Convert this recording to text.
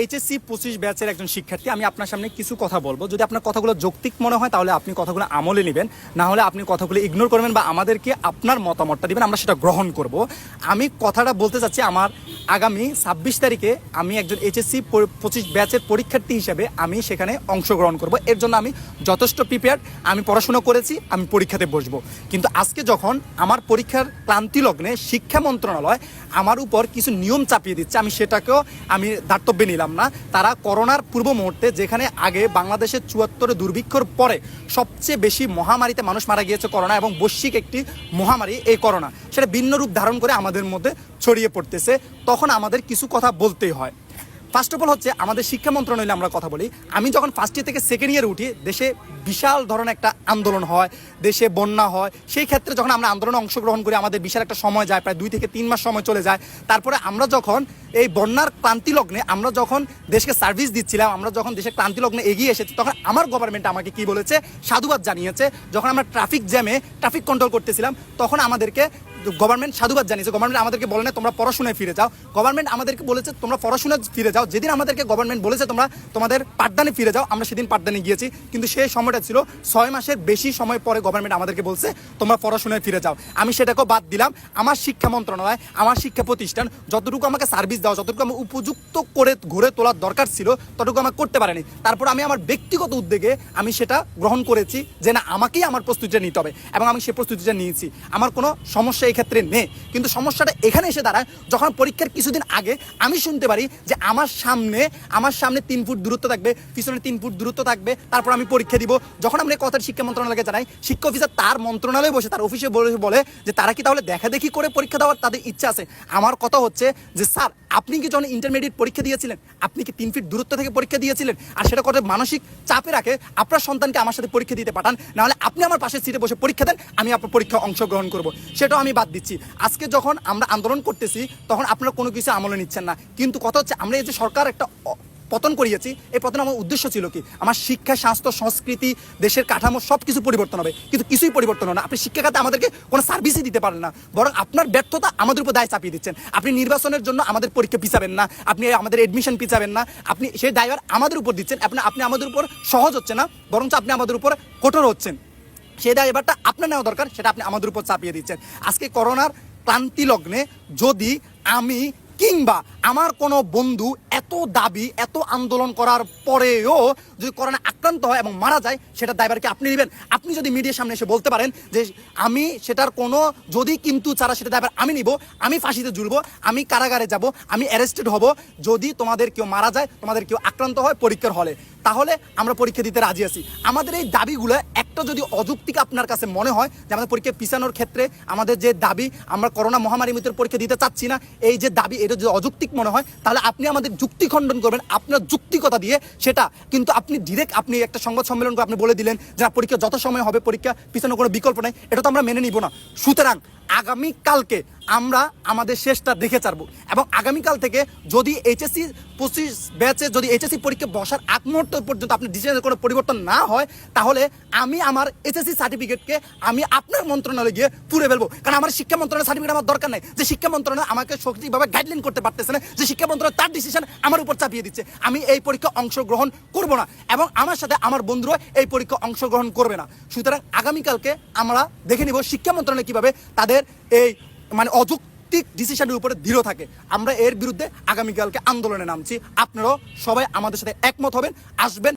HSC পঁচিশ ব্যাচের একজন শিক্ষার্থী, আমি আপনার সামনে কিছু কথা বলব। যদি আপনার কথাগুলো যৌক্তিক মনে হয়, তাহলে আপনি কথাগুলো আমলে নেবেন। না হলে আপনি কথাগুলো ইগনোর করবেন বা আমাদেরকে আপনার মতামতটা দিবেন, আমরা সেটা গ্রহণ করব। আমি কথাটা বলতে চাচ্ছি, আমার আগামী ছাব্বিশ তারিখে আমি একজন এইচএসসি পঁচিশ ব্যাচের পরীক্ষার্থী হিসেবে আমি সেখানে অংশগ্রহণ করব। এর জন্য আমি যথেষ্ট প্রিপেয়ার আমি পড়াশোনা করেছি, আমি পরীক্ষাতে বসবো। কিন্তু আজকে যখন আমার পরীক্ষার ক্লান্তি লগ্নে শিক্ষা মন্ত্রণালয় আমার উপর কিছু নিয়ম চাপিয়ে দিচ্ছে, আমি সেটাকেও আমি দার্তব্যে নিলাম। না। তারা করোনার পূর্ব মুহূর্তে যেখানে আগে বাংলাদেশের চুয়াত্তরে দুর্ভিক্ষর পরে সবচেয়ে বেশি মহামারীতে মানুষ মারা গিয়েছে করোনা এবং বৈশ্বিক একটি মহামারী এই করোনা, সেটা ভিন্ন রূপ ধারণ করে আমাদের মধ্যে ছড়িয়ে পড়তেছে। তখন আমাদের কিছু কথা বলতেই হয়। ফার্স্ট অফ অল হচ্ছে, আমাদের শিক্ষা মন্ত্রণালয়ে আমরা কথা বলি। আমি যখন ফার্স্ট ইয়ার থেকে সেকেন্ড ইয়ার উঠি, দেশে বিশাল ধরনের একটা আন্দোলন হয়, দেশে বন্যা হয়। সেই ক্ষেত্রে যখন আমরা আন্দোলনে অংশগ্রহণ করি, আমাদের বিশাল একটা সময় যায়, প্রায় দুই থেকে তিন মাস সময় চলে যায়। তারপরে আমরা যখন এই বন্যার ক্লান্তি লগ্নে, আমরা যখন দেশকে সার্ভিস দিচ্ছিলাম, আমরা যখন দেশের ক্লান্তি লগ্নে এগিয়ে এসেছি, তখন আমার গভর্নমেন্ট আমাকে কি বলেছে? সাধুবাদ জানিয়েছে। যখন আমরা ট্রাফিক জ্যামে ট্রাফিক কন্ট্রোল করতেছিলাম, তখন আমাদেরকে গভর্নমেন্ট সাধুবাদ জানিয়েছে, গভর্নমেন্ট আমাদেরকে বলে না তোমরা পড়াশোনায় ফিরে যাও। গভর্নমেন্ট আমাদেরকে বলেছে তোমরা পড়াশোনায় ফিরে যাও। যেদিন আমাদেরকে গভর্নমেন্ট বলেছে তোমরা তোমাদের পাঠদানে ফিরে যাও, আমরা সেদিন পাঠদানে গিয়েছি। কিন্তু সেই সময়টা ছিল ছয় মাসের বেশি সময় পরে গভর্নমেন্ট আমাদেরকে বলছে, তোমরা পড়াশোনায় ফিরে যাও। আমি সেটাকেও বাদ দিলাম। আমার শিক্ষা মন্ত্রণালয়, আমার শিক্ষা প্রতিষ্ঠান যতটুকু আমাকে সার্ভিস দেওয়া, যতটুকু আমার উপযুক্ত করে ঘুরে তোলার দরকার ছিল, ততটুকু আমাকে করতে পারেনি। তারপর আমি আমার ব্যক্তিগত উদ্যোগে আমি সেটা গ্রহণ করেছি যে না, আমাকেই আমার প্রস্তুতিটা নিতে হবে। এবং আমি সেই প্রস্তুতিটা নিয়েছি। আমার কোনো সমস্যা এই ক্ষেত্রে নেই। কিন্তু সমস্যাটা এখানে এসে দাঁড়ায়, যখন পরীক্ষার কিছুদিন আগে আমি শুনতে পারি যে আমার সামনে আমার সামনে তিন ফুট দূরত্ব থাকবে, পিছনে তিন ফুট দূরত্ব থাকবে, তারপর আমি পরীক্ষা দিব। যখন আমরা কথার শিক্ষা মন্ত্রণালয়কে জানাই, শিক্ষা অফিসার তার মন্ত্রণালয়ে বসে, তার অফিসে বলে বলে যে তারা কি তাহলে দেখা দেখি করে পরীক্ষা দেওয়ার তাদের ইচ্ছা আছে? আমার কথা হচ্ছে যে, স্যার, আপনি কি যখন ইন্টারমিডিয়েট পরীক্ষা দিয়েছিলেন, আপনি কি তিন ফিট দূরত্ব থেকে পরীক্ষা দিয়েছিলেন? আর সেটা কত মানসিক চাপে রাখে, আপনার সন্তানকে আমার সাথে পরীক্ষা দিতে পাঠান। নাহলে আপনি আমার পাশের সিটে বসে পরীক্ষা দেন, আমি আপনার পরীক্ষা অংশগ্রহণ করব। সেটাও আমি বাদ দিচ্ছি। আজকে যখন আমরা আন্দোলন করতেছি, তখন আপনারা কোনো কিছু আমলে নিচ্ছেন না। কিন্তু কথা হচ্ছে, আমরা এই যে সরকার একটা পতন করিয়েছি, এই পতন আমার উদ্দেশ্য ছিল কি? আমার শিক্ষা, স্বাস্থ্য, সংস্কৃতি, দেশের কাঠামো সব কিছু পরিবর্তন হবে। কিন্তু কিছুই পরিবর্তন হবে না। আপনি শিক্ষা খাতে আমাদেরকে কোনো সার্ভিসই দিতে পারেন না। বরং আপনার ব্যর্থতা আমাদের উপর দায় চাপিয়ে দিচ্ছেন। আপনি নির্বাচনের জন্য আমাদের পরীক্ষা পিছাবেন না। আপনি আমাদের এডমিশন পিছাবেন না। আপনি সেই ড্রাইভার আমাদের উপর দিচ্ছেন। আপনি আপনি আমাদের উপর সহজ হচ্ছে না। বরঞ্চ আপনি আমাদের উপর কঠোর হচ্ছেন। সেই ড্রাইভারটা আপনার নেওয়া দরকার, সেটা আপনি আমাদের উপর চাপিয়ে দিচ্ছেন। আজকে করোনার ক্লান্তি লগ্নে যদি আমি কিংবা আমার কোনো বন্ধু এত দাবি, এত আন্দোলন করার পরেও যদি করোনা আক্রান্ত হয় এবং মারা যায়, সেটা দায়ভারকে আপনি নেবেন। আপনি যদি মিডিয়ার সামনে এসে বলতে পারেন যে আমি সেটার কোনো, যদি কিন্তু ছাড়া সেটা দায়ভার আমি নিব, আমি ফাঁসিতে ঝুলবো আমি কারাগারে যাব, আমি অ্যারেস্টেড হব, যদি তোমাদের কেউ মারা যায়, তোমাদের কেউ আক্রান্ত হয় পরীক্ষার হলে, তাহলে আমরা পরীক্ষা দিতে রাজি আছি। আমাদের এই দাবিগুলো একটা যদি অযৌক্তিক আপনার কাছে মনে হয় যে আমাদের পরীক্ষা পিছানোর ক্ষেত্রে আমাদের যে দাবি, আমরা করোনা মহামারী মৃত্যুর পরীক্ষা দিতে চাচ্ছি না, এই যে দাবি, এটা যদি অযৌক্তিক মনে হয়, তাহলে আপনি আমাদের যুক্তি খণ্ডন করবেন, আপনার যুক্তিকতা দিয়ে সেটা। কিন্তু আপনি ডিরেক্ট আপনি একটা সংবাদ সম্মেলন করে আপনি বলে দিলেন যে পরীক্ষা যত সময় হবে, পরীক্ষা পিছানোর কোনো বিকল্প নেই, এটা তো আমরা মেনে নিব না। সুতরাং আগামীকালকে আমরা আমাদের শেষটা দেখে ছাড়বো। এবং আগামীকাল থেকে যদি এইচএসসি পঁচিশ ব্যাচে যদি এইচএসসি পরীক্ষা বসার আগ মুহূর্ত পর্যন্ত আপনি ডিসিশনের কোনো পরিবর্তন না হয়, তাহলে আমি আমার এইচএসসি সার্টিফিকেটকে আমি আপনার মন্ত্রণালয়ে গিয়ে পুরে ফেলব। কারণ আমার শিক্ষা মন্ত্রণালয় সার্টিফিকেট আমার দরকার নেই। যে শিক্ষা মন্ত্রণালয় আমাকে সঠিকভাবে গাইডলাইন করতে পারতেছে না, যে শিক্ষা মন্ত্রণালয় তার ডিসিশন আমার উপর চাপিয়ে দিচ্ছে। আমি এই পরীক্ষা অংশগ্রহণ করব না এবং আমার সাথে আমার বন্ধুরা এই পরীক্ষা অংশগ্রহণ করবে না। সুতরাং আগামীকালকে আমরা দেখে নিব শিক্ষা মন্ত্রণালয় কীভাবে তাদের এই মানে অযৌক্তিক ডিসিশনের উপরে দৃঢ় থাকে। আমরা এর বিরুদ্ধে আগামীকালকে আন্দোলনে নামছি। আপনারাও সবাই আমাদের সাথে একমত হবেন, আসবেন